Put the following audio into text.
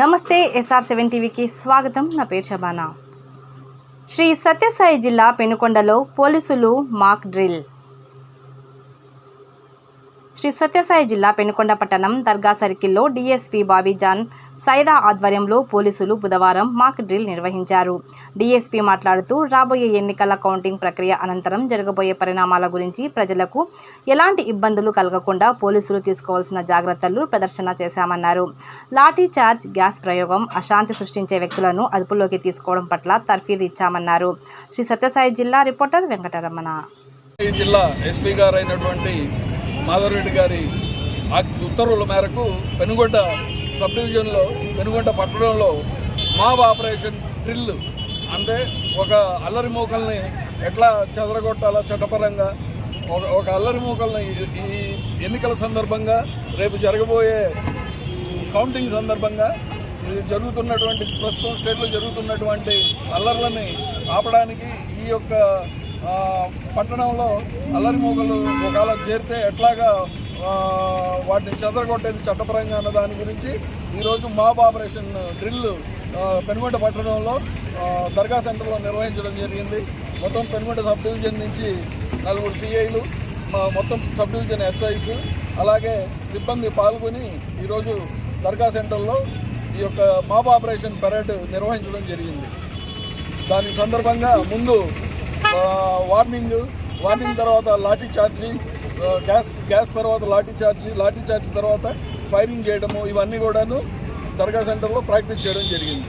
నమస్తే SR seven టీవీకి స్వాగతం. నా పేరు శబానా శ్రీ సత్యసాయి జిల్లా పెనుకొండలో పోలీసులు మాక్ డ్రిల్. శ్రీ సత్యసాయి జిల్లా పెనుకొండ పట్టణం దర్గా సర్కిల్లో డీఎస్పీ బాబీజాన్ సైదా ఆధ్వర్యంలో పోలీసులు బుధవారం మాక్ డ్రిల్ నిర్వహించారు. డీఎస్పీ మాట్లాడుతూ రాబోయే ఎన్నికల కౌంటింగ్ ప్రక్రియ అనంతరం జరగబోయే పరిణామాల గురించి ప్రజలకు ఎలాంటి ఇబ్బందులు కలగకుండా పోలీసులు తీసుకోవాల్సిన జాగ్రత్తలు ప్రదర్శన చేశామన్నారు. లాఠీ చార్జ్ గ్యాస్ ప్రయోగం అశాంతి సృష్టించే వ్యక్తులను అదుపులోకి తీసుకోవడం పట్ల తర్ఫీదు ఇచ్చామన్నారు. శ్రీ సత్యసాయి జిల్లా రిపోర్టర్ వెంకటరమణ. జిల్లా ఎస్పీ గారు అయినటువంటి మాధవరెడ్డి గారి ఆ ఉత్తర్వుల మేరకు పెనుగొండ సబ్ డివిజన్లో పెనుగొండ పట్టణంలో మాబ్ ఆపరేషన్ డ్రిల్ అంటే ఒక అల్లరి మూకల్ని ఎట్లా చెదరగొట్టాలో చట్టపరంగా ఒక ఒక అల్లరి మూకల్ని ఈ- ఎన్నికల సందర్భంగా రేపు జరగబోయే కౌంటింగ్ సందర్భంగా జరుగుతున్నటువంటి ప్రస్తుతం స్టేట్లో జరుగుతున్నటువంటి అల్లర్లని ఆపడానికి ఈ యొక్క పట్టణంలో అల్లరి మొగలు ఒకవేళ చేరితే ఎట్లాగా వాటిని చెదరగొట్టేది చట్టపరంగా అన్న దాని గురించి ఈరోజు మాబ్ ఆపరేషన్ డ్రిల్ ఆ, పెనుగొండ పట్టణంలో దర్గా సెంటర్లో నిర్వహించడం జరిగింది. మొత్తం పెనుగొండ సబ్ డివిజన్ నుంచి నలుగురు సిఐలు మొత్తం సబ్ డివిజన్ ఎస్ఐస్ అలాగే సిబ్బంది పాల్గొని ఈరోజు దర్గా సెంటర్లో ఈ యొక్క మాబ్ ఆపరేషన్ పెరేడ్ నిర్వహించడం జరిగింది. దాని సందర్భంగా ముందు వార్నింగ్ వార్నింగ్ తర్వాత లాఠీ చార్జీ గ్యాస్ గ్యాస్ తర్వాత లాఠీ చార్జీ లాఠీ చార్జ్ తర్వాత ఫైరింగ్ చేయడము ఇవన్నీ కూడాను దర్గా సెంటర్లో ప్రాక్టీస్ చేయడం జరిగింది.